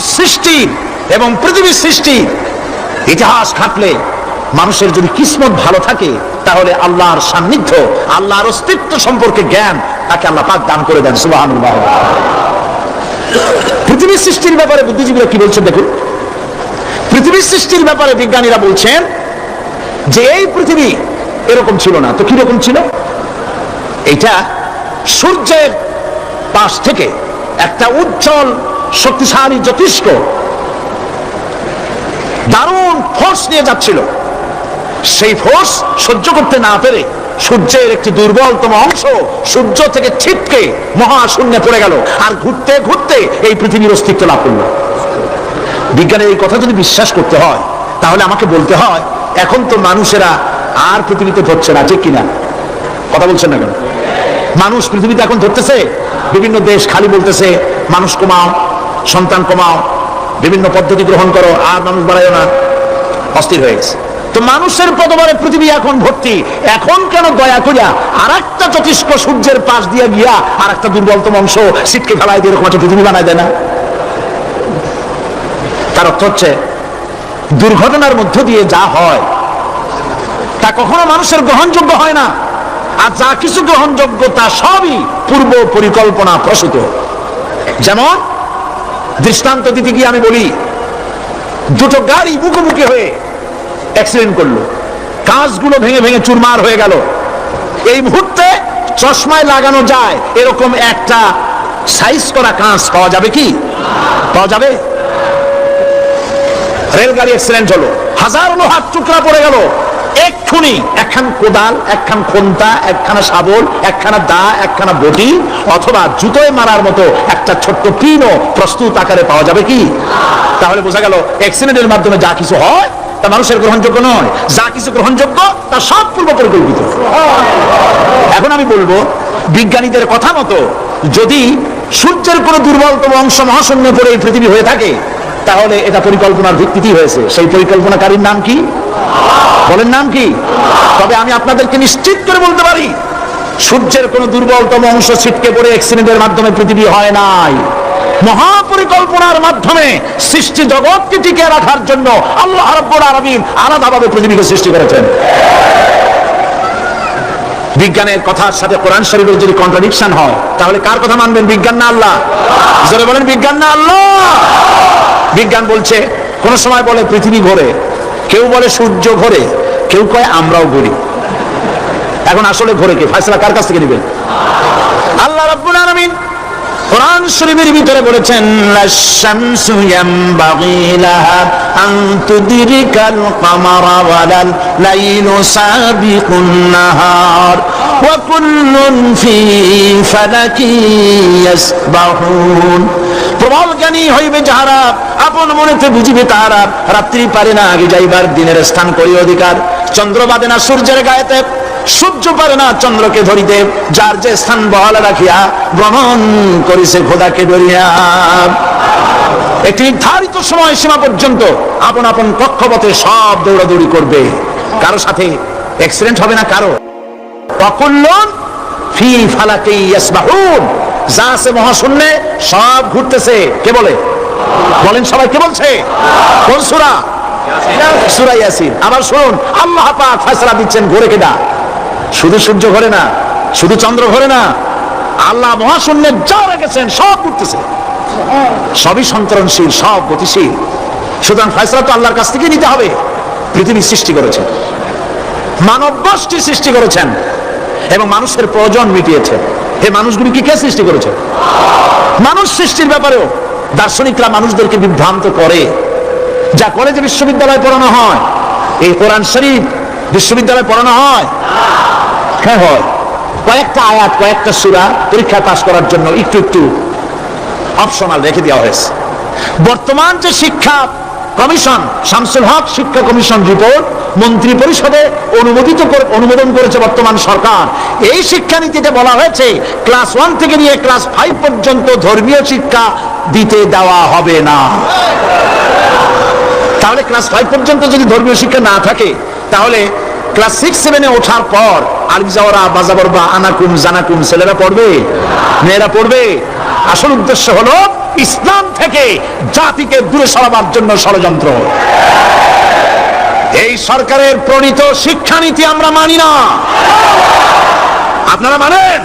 সৃষ্টি এবং পৃথিবীর সৃষ্টি। ইতিহাস ঘাটলে মানুষের যদি কিসমত ভালো থাকে, তাহলে আল্লাহর সান্নিধ্য, আল্লাহর অস্তিত্ব সম্পর্কে জ্ঞান তাকে আল্লাহ পাক দান করে দেন সুবাহ পৃথিবীর সৃষ্টির ব্যাপারে বুদ্ধিজীবীরা কি বলছেন দেখুন? পৃথিবীর সৃষ্টির ব্যাপারে বিজ্ঞানীরা বলছেন যে এই পৃথিবী এরকম ছিল না। তো কীরকম ছিল? এটা সূর্যের পাশ থেকে একটা উজ্জ্বল শক্তিশালী জ্যোতিষ্ক দারুণ ফোর্স নিয়ে যাচ্ছিল। সেই ফোর্স সহ্য করতে না পেরে সূর্যের একটি দুর্বলতম অংশ সূর্য থেকে ছিটকে মহাশূন্যে পড়ে গেল। আর ঘুরতে ঘুরতে এই পৃথিবীর অস্তিত্ব লাভ করল। বিজ্ঞানের এই কথা যদি বিশ্বাস করতে হয়, তাহলে আমাকে বলতে হয়, এখন তো মানুষেরা আর পৃথিবীতে ধরছে না, ঠিক কিনা? কথা বলছেন না কেন? মানুষ পৃথিবীতে এখন ধরতেছে, বিভিন্ন দেশ খালি বলতেছে, মানুষ কমাও সন্তান কমাও, বিভিন্ন পদ্ধতি গ্রহণ করো, আর মানুষ বাড়ায় না। অস্থির হয়ে গেছে। তো মানুষের পদবারে পৃথিবী এখন ভর্তি। এখন কেন দয়া করিয়া আর একটা জ্যোতিষ্ক সূর্যের পাশ দিয়া গিয়া আর একটা দুর্বলতম অংশ শীতকে ফেলাই দিয়ে এরকম একটা পৃথিবী বানায় দেয় না? তার অর্থ হচ্ছে, দুর্ঘটনার মধ্য দিয়ে যা হয়, তা কখনো মানুষের গ্রহণযোগ্য হয় না। আর যা কিছু গ্রহণযোগ্য তা সবই পূর্ব পরিকল্পনা প্রসূত। যেমন দৃষ্টান্ত দিতে গিয়ে আমি বলি, দুটো গাড়ি মুখোমুখি হয়ে অ্যাক্সিডেন্ট করল। কাঁচগুলো ভেঙে ভেঙে চুরমার হয়ে গেল। এই মুহূর্তে চশমায় লাগানো যায়, এরকম একটা সাইজ করা কাঁচ পাওয়া যাবে কি? পাওয়া যাবে? রেলগাড়ি অ্যাক্সিডেন্ট হলো। হাজার লোহার টুকরা পড়ে গেল। একখান কোদাল, একখান খন্তা, একখানা শাবল, একখানা দা, একখানা বটি অথবা জুতোয় মারার মতো একটা ছোট্ট পিনও প্রস্তুত আকারে পাওয়া যাবে কি? তাহলে বোঝা গেল অ্যাক্সিডেন্টের মাধ্যমে যা কিছু হয় তা মানুষের গ্রহণযোগ্য নয়। যা কিছু গ্রহণযোগ্য তা সব পূর্ব পরিকল্পিত এখন আমি বলব, বিজ্ঞানীদের কথা মতো যদি সূর্যের কোনো দুর্বলতম অংশ মহাশূন্যে পড়ে এই পৃথিবী হয়ে থাকে তাহলে এটা পরিকল্পনার ভিত্তিতেই হয়েছে। সেই পরিকল্পনাকারীর নাম কি? বলেন নাম কি? তবে আমি আপনাদেরকে নিশ্চিত করে বলতে পারি, সূর্যের কোন দুর্বলতম অংশ ছিটকে পড়ে অ্যাক্সিডেন্টের মাধ্যমে পৃথিবী হয় নাই। মহাপরিকল্পনার মাধ্যমে সৃষ্টি জগৎকে টিকে রাখার জন্য আল্লাহ রাব্বুল আলামিন আলাদাভাবে পৃথিবীকে সৃষ্টি করেছেন। বিজ্ঞানের কথার সাথে কোরআন শরীফের যদি কন্ট্রাডিকশন হয়, তাহলে কার কথা মানবেন? বিজ্ঞান না আল্লাহ? জোরে বলেন, বিজ্ঞান না আল্লাহ! বিজ্ঞান বলছে, কোন সময় বলে পৃথিবী ঘোরে, কেউ বলে সূর্য ঘোরে, কেউ কয় আমরাও ঘুরি। এখন আসলে ঘোরে কে? ফাইসলা কার কাছ থেকে নেবেন? আল্লাহ রাব্বুল আলামিন কোরআন শরীফের ভিতরে বলেছেন লাশামসু ইয়ামবাগি লাহা আন তুদরিকাল কামারা ওয়ালাল লাইলু সাবিকুন নাহার ওয়া কুল্লুন ফি ফালাকি ইয়াসবাহুন। প্রবল জ্ঞানী হইবে যাহারা, আপন মনেতে বুঝিবে তাহারা, রাত্রি পারে না আগে যাইবার দিনের স্থান করি অধিকার। চন্দ্র বাদে না সূর্যের গায়েতে সূর্য পারে না, চন্দ্রকে ধরিতে, যার যে স্থান বহাল রাখিয়া ভ্রমণ করিছে খোদাকে ধরিয়া। একটি নির্ধারিত সময় সীমা পর্যন্ত আপন আপন কক্ষপথে সব দৌড়াদৌড়ি করবে। কারও সাথে অ্যাক্সিডেন্ট হবে না কারও। ফি ফালাকে ইয়াসবাহুন। যা আছে মহাশূন্যে সব ঘুরতেছে। কে বলে? বলেন সবাই, কে বলছে? কোন সূরা? সূরা ইয়াসিন। আবার শুনুন, আল্লাহ পাক ফয়সালা দিচ্ছেন ঘুরে কেডা? শুধু সূর্য ঘরে না, শুধু চন্দ্র ঘরে না, আল্লাহ মহাশূন্যে যা রেখেছেন, সব ঘুরতেছে সবই সন্তরণশীল, সব গতিশীল। সুতরাং ফয়সলা তো আল্লাহর কাছ থেকে নিতে হবে। পৃথিবী সৃষ্টি করেছেন মানব গোষ্ঠী সৃষ্টি করেছেন। এবং মানুষের প্রয়োজন মিটিয়েছে। এই মানুষগুলি কি কে সৃষ্টি করেছে? মানুষ সৃষ্টির ব্যাপারেও দার্শনিকরা মানুষদেরকে বিভ্রান্ত করে। যা কলেজে বিশ্ববিদ্যালয়ে পড়ানো হয়। এই কোরআন শরীফ বিশ্ববিদ্যালয়ে পড়ানো হয়? হ্যাঁ হয়। কয়েকটা আয়াত কয়েকটা সুরা পরীক্ষা পাশ করার জন্য একটু একটু অপশনাল রেখে দেওয়া হয়েছে। বর্তমান যে শিক্ষা কমিশন শামসুল হক শিক্ষা কমিশন রিপোর্ট মন্ত্রী পরিষদে অনুমোদিত করে অনুমোদন করেছে বর্তমান সরকার। এই শিক্ষানীতিতে বলা হয়েছে ক্লাস ওয়ান থেকে নিয়ে ক্লাস ফাইভ পর্যন্ত ধর্মীয় শিক্ষা দিতে দেওয়া হবে না। তাহলে ক্লাস ফাইভ পর্যন্ত যদি ধর্মীয় শিক্ষা না থাকে তাহলে ক্লাস সিক্স সেভেনে ওঠার পর আরবি যাওয়ারা বাজাবর বা আনাকুম, জানাকুম, ছেলেরা পড়বে? মেয়েরা পড়বে? আসল উদ্দেশ্য হলো ইসলাম থেকে জাতিকে দূরে সরাবার জন্য ষড়যন্ত্র। এই সরকারের প্রণীত শিক্ষানীতি আমরা মানি না। আপনারা মানেন?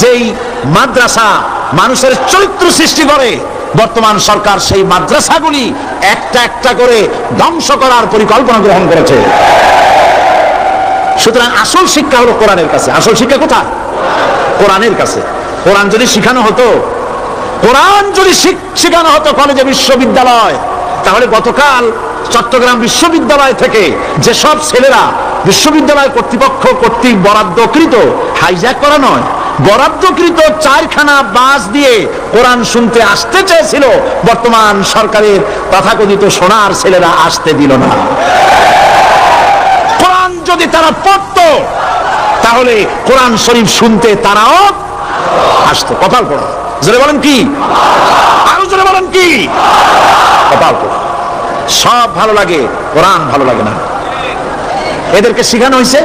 যেই মাদ্রাসা মানুষের চরিত্র সৃষ্টি করে বর্তমান সরকার সেই মাদ্রাসাগুলি একটা একটা করে ধ্বংস করার পরিকল্পনা গ্রহণ করেছে। সুতরাং আসল শিক্ষা হলো কোরআনের কাছে। আসল শিক্ষা কোথায়? কোরআনের কাছে। কোরআন যদি শিখানো হতো, কোরআন যদি শিখ- শেখানো হতো কলেজে বিশ্ববিদ্যালয়, তাহলে গতকাল চট্টগ্রাম বিশ্ববিদ্যালয় থেকে যেসব ছেলেরা বিশ্ববিদ্যালয় কর্তৃপক্ষ কর্তৃক বরাদ্দকৃত হাইজ্যাক করা নয় বরাদ্দকৃত চারখানা বাস দিয়ে কোরআন শুনতে আসতে চেয়েছিল। বর্তমান সরকারের তথাকথিত সোনার ছেলেরা আসতে দিল না। কোরআন যদি তারা পড়তো, তাহলে কোরআন শরীফ শুনতে তারাও আসতো। কপাল পড়া। জোরে বলেন কি? আরও জোরে বলেন কি? কপাল পড়া। সব ভালো লাগে, কোরআন ভালো লাগে না। এদেরকে শেখানো হয়েছে?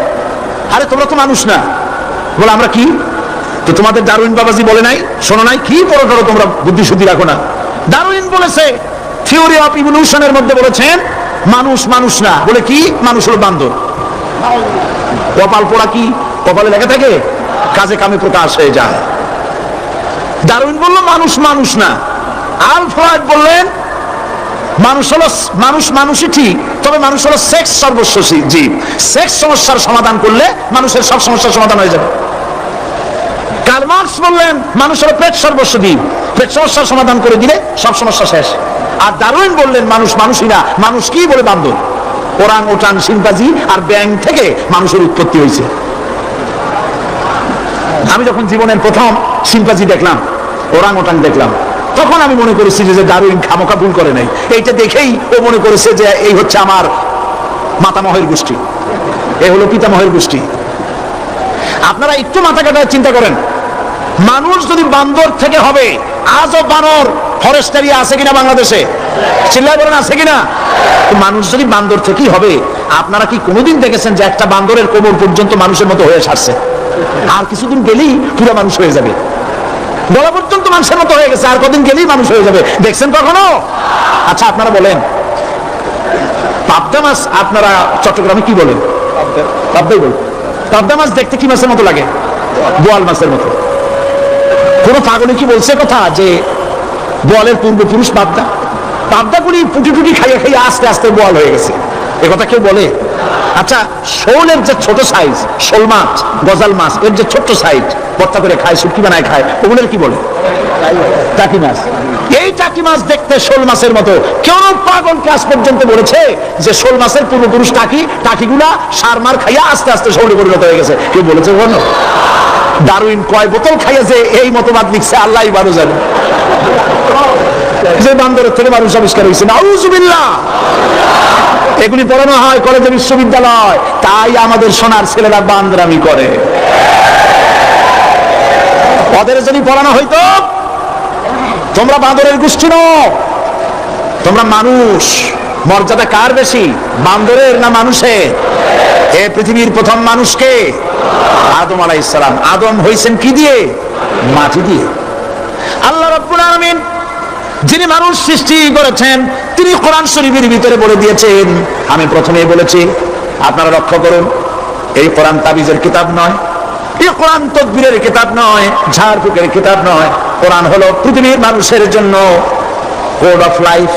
আরে তোমরা তো মানুষ না। বলে, আমরা কি? তো তোমাদের দারুইন বাবাজি বলে নাই? শোনো নাই? কি পড়ো টড়ো তোমরা বুদ্ধি শুদ্ধি রাখো না। দারুইন বলেছে থিওরি অফ ইভলিউশনের মধ্যে বলেছেন, মানুষ মানুষ না। বলে কি? মানুষ হলো বান্দর। কপাল পোড়া কি? কপালে লেগে থাকে? কাজে কামে প্রকাশ হয়ে যায়। ডারউইন বলল, মানুষ মানুষ না। আল ফ্রয়েড বললেন, মানুষ হলো মানুষ মানুষই ঠিক, তবে মানুষ হলো সেক্স সর্বস্ব জীব। সেক্স সমস্যার সমাধান করলে মানুষের সব সমস্যার সমাধান হয়ে যাবে। কার্ল মার্কস বললেন, মানুষ হলো পেট সর্বস্ব জীব পেট সমস্যার সমাধান করে দিলে সব সমস্যা শেষ। আর দারুইন বললেন, মানুষ মানুষই না, মানুষ কি বলে বান্ধব ওরাং ওটাং সিম্পাজি আর ব্যাং থেকে মানুষের উৎপত্তি হয়েছে। আমি যখন জীবনের প্রথম সিম্পাজি দেখলাম, ওরাং ওটাং দেখলাম, তখন আমি মনে করেছি যে দারুইন খামোকা ভুল করে নাই। এইটা দেখেই ও মনে করেছে যে এই হচ্ছে আমার মাতামহের গোষ্ঠী। এ হলো পিতামহের গোষ্ঠী। আপনারা একটু মাথা কাটায় চিন্তা করেন মানুষ যদি বান্দর থেকে হবে আজও বানর ফরেস্ট এরিয়া আছে কিনা বাংলাদেশে? চিল্লায় বলেন আছে কিনা? মানুষ যদি বান্দর থেকেই হবে আপনারা কি কোনোদিন দেখেছেন যে একটা বান্দরের কোমর পর্যন্ত মানুষের মতো হয়ে সারছে? আর কিছুদিন গেলেই পুরো মানুষ হয়ে যাবে। গলা পর্যন্ত মানুষের মতো হয়ে গেছে আর কদিন গেলেই মানুষ হয়ে যাবে। দেখছেন কখনো? আচ্ছা আপনারা বলেন। পাবদা মাছ আপনারা চট্টগ্রামে কি বলেন? পাবদাই বলেন। পাবদা মাছ দেখতে কি মাছের মতো লাগে? বোয়াল মাছের মতো। কোন পাগলে কি বলছে কথা যে বোয়ালের পূর্বপুরুষ পাবদা পাবদাগুলি পুটি টুটি খাইয়ে খাইয়ে আস্তে আস্তে বোয়াল হয়ে গেছে। কথা কেউ বলে? আচ্ছা শোলের যে ছোট সাইজ শোল মাছ, গজাল মাছ, এর যে ছোট্ট সাইজ ভর্তা করে খায় শুটকি বানায় খায়, ওগুলোর কি বলে? টাকি মাছ। এই টাকি মাছ দেখতে শোল মাছের মতো। পাগল পর্যন্ত বলেছে যে শোল মাছের পূর্বপুরুষ টাকি, টাকিগুলা সার মার খাইয়া আস্তে আস্তে পরিণত হয়ে গেছে? কেউ বলেছে কয় বোতল এই মতবাদ লিখছে, আল্লাহ ভালো জানে। যে বান্দরের থেকে মানুষ আবিষ্কার হয়েছে। এগুলি পড়ানো হয় কলেজে বিশ্ববিদ্যালয়। তাই আমাদের সোনার ছেলেরা বান্দরামি করে। ওদের যদি পড়ানো হইতো তোমরা বান্দরের গোষ্ঠী নও। তোমরা মানুষ। মর্যাদা কার বেশি? বান্দরের না মানুষের? এ পৃথিবীর প্রথম মানুষকে। আদম আলাই ইসলাম আদম হয়েছেন কি দিয়ে? মাটি দিয়ে। আল্লাহ রব্বুল আলামিন যিনি মানুষ সৃষ্টি করেছেন, তিনি কোরআন শরীফের ভিতরে বলে দিয়েছেন। আমি প্রথমেই বলেছি, আপনারা লক্ষ্য করুন, এই কোরআন তাবিজের কিতাব নয়। এই কোরআন তদবিরের কিতাব নয়, ঝাড়ফুকের কিতাব নয়। কোরআন হলো পৃথিবীর মানুষের জন্য কোড অফ লাইফ,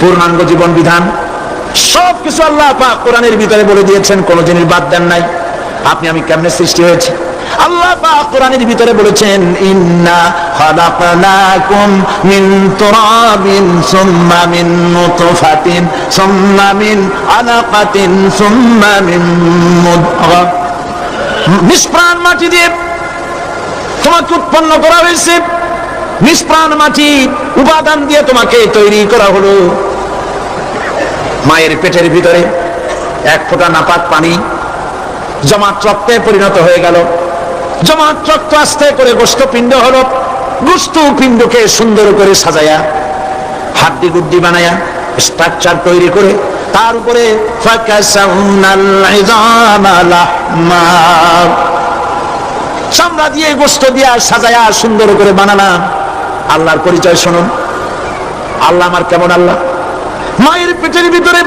পূর্ণাঙ্গ জীবন বিধান। সব কিছু আল্লাহ পাক কোরআনের ভিতরে বলে দিয়েছেন, কোন জিনিস বাদ দেন নাই। আপনি, আমি কেমনে সৃষ্টি হয়েছে? আল্লাহ পাক কোরআনের ভিতরে বলেছেন, ইন্না খালাকনাকুম মিন তুরাবিন সুম্মা মিন নুতফাতিন, সুম্মা মিন আলাকাতিন, সুম্মা মিন মুদগা। নিষ্প্রাণ মাটি দিয়ে তোমাকে উৎপন্ন করা হয়েছে। নিষ্প্রাণ মাটি উপাদান দিয়ে তোমাকে তৈরি করা হলো। মায়ের পেটের ভিতরে এক ফোঁটা নাপাক পানি জমাট রক্তে পরিণত হয়ে গেল। জমাট রক্ত আস্তে করে গোস্ত পিণ্ড হলো। গোস্ত পিণ্ডকে সুন্দর করে সাজায়া, হাড্ডি গুড্ডি বানায়া স্ট্রাকচার তৈরি করে তার উপরে চামড়া দিয়ে গোস্ত দিয়া সাজায়া সুন্দর করে বানালাম আল্লাহর পরিচয় শুনুন। আল্লাহ আমার কেমন আল্লাহ? মায়ের পেটের ভিতরে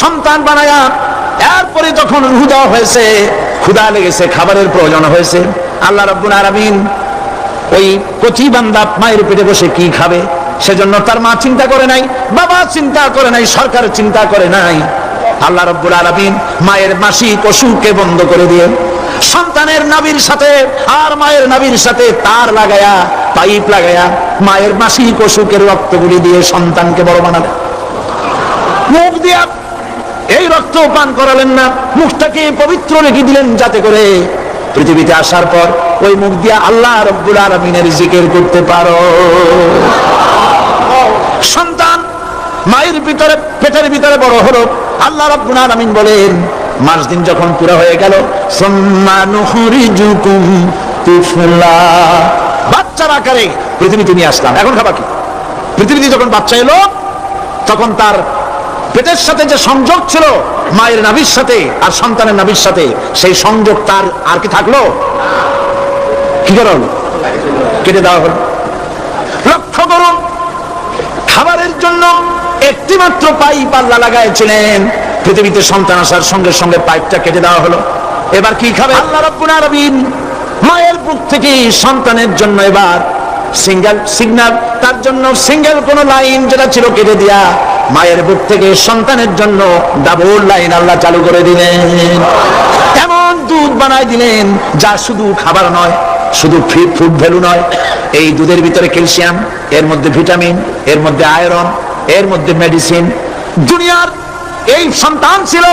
সন্তান বানায়া এরপরে যখন দেওয়া হয়েছে ক্ষুদা লেগেছে, খাবারের প্রয়োজন হয়েছে, আল্লাহ রব্বুল আলামিন ওই কচি বান্দা মায়ের পেটে বসে কি খাবে? সেজন্য তার মা চিন্তা করে নাই, বাবা চিন্তা করে নাই, সরকার চিন্তা করে নাই। আল্লাহ রব্বুল আলামিন মায়ের মাসিক অসুখকে বন্ধ করে দিয়ে সন্তানের নাবির সাথে আর মায়ের নাবির সাথে তার লাগায়া, পাইপ লাগায়া মায়ের মাসিক অসুখের রক্তগুলি দিয়ে সন্তানকে বড় বানালেন। মুখ দিয়া এই রক্ত পান করালেন না, মুখটাকে পবিত্র রেখে দিলেন যাতে করে পৃথিবীতে আসার পর ওই মুখ দিয়া আল্লাহ রব্বুল আলমিনের জিকের করতে পারো। সন্তান মায়ের ভিতরে, পেটের ভিতরে বড় হলো। আল্লাহ রব্বুল আলামিন বলেন মাস দিন যখন পুরো হয়ে গেল বাচ্চার আকারে পৃথিবীতে নিয়ে আসলাম। এখন কি? পৃথিবীতে যখন বাচ্চা এলো, তখন তার পেটের সাথে যে সংযোগ ছিল, মায়ের নাভির সাথে আর সন্তানের নাভির সাথে, সেই সংযোগ তার আর কি থাকল? কি করা কেটে দেওয়া হলো। লক্ষ্য করুন, খাবারের জন্য একটি মাত্র পাইপ আল্লাহ লাগাইছিলেন। পৃথিবীতে সন্তান আসার সঙ্গে সঙ্গে পাইপটা কেটে দেওয়া হলো। এবার কি খাবে? আল্লাহ রব্বুল আলামিন মায়ের বুক থেকে সন্তানের জন্য এবার সিঙ্গেল সিগন্যাল, তার জন্য সিঙ্গেল কোন লাইন যেটা ছিল কেটে দিয়া মায়ের বুক থেকে সন্তানের জন্য ডাবল লাইন আল্লাহ চালু করে দিলেন। এমন দুধ বানায় দিলেন যা শুধু খাবার নয়, শুধু ফুড ভ্যালু নয়। এই দুধের ভিতরে ক্যালসিয়াম, এর মধ্যে ভিটামিন, এর মধ্যে আয়রন, এর মধ্যে মেডিসিন। দুনিয়ার এই সন্তান ছিল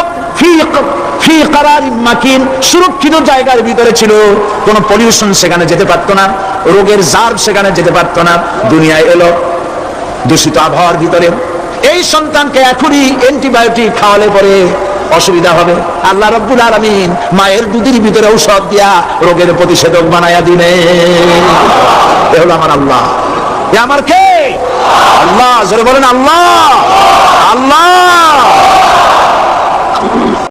সুরক্ষিত জায়গার ভিতরে ছিল। কোনো পলিউশন সেখানে যেতে পারতো না, রোগের জার সেখানে যেতে পারতো না, দুনিয়ায় এলো, দূষিত আবহাওয়ার ভিতরে। এই সন্তানকে এখনই অ্যান্টিবায়োটিক খাওয়ালে পরে অসুবিধা হবে। আল্লাহ রব্বুল আলামিন মায়ের দুধের ভিতরে ঔষধ দিয়া রোগের প্রতিষেধক বানায়া দিনে এ হলো আমার আল্লাহ। আমার কে? আল্লাহ বলেন আল্লাহ। আল্লাহ।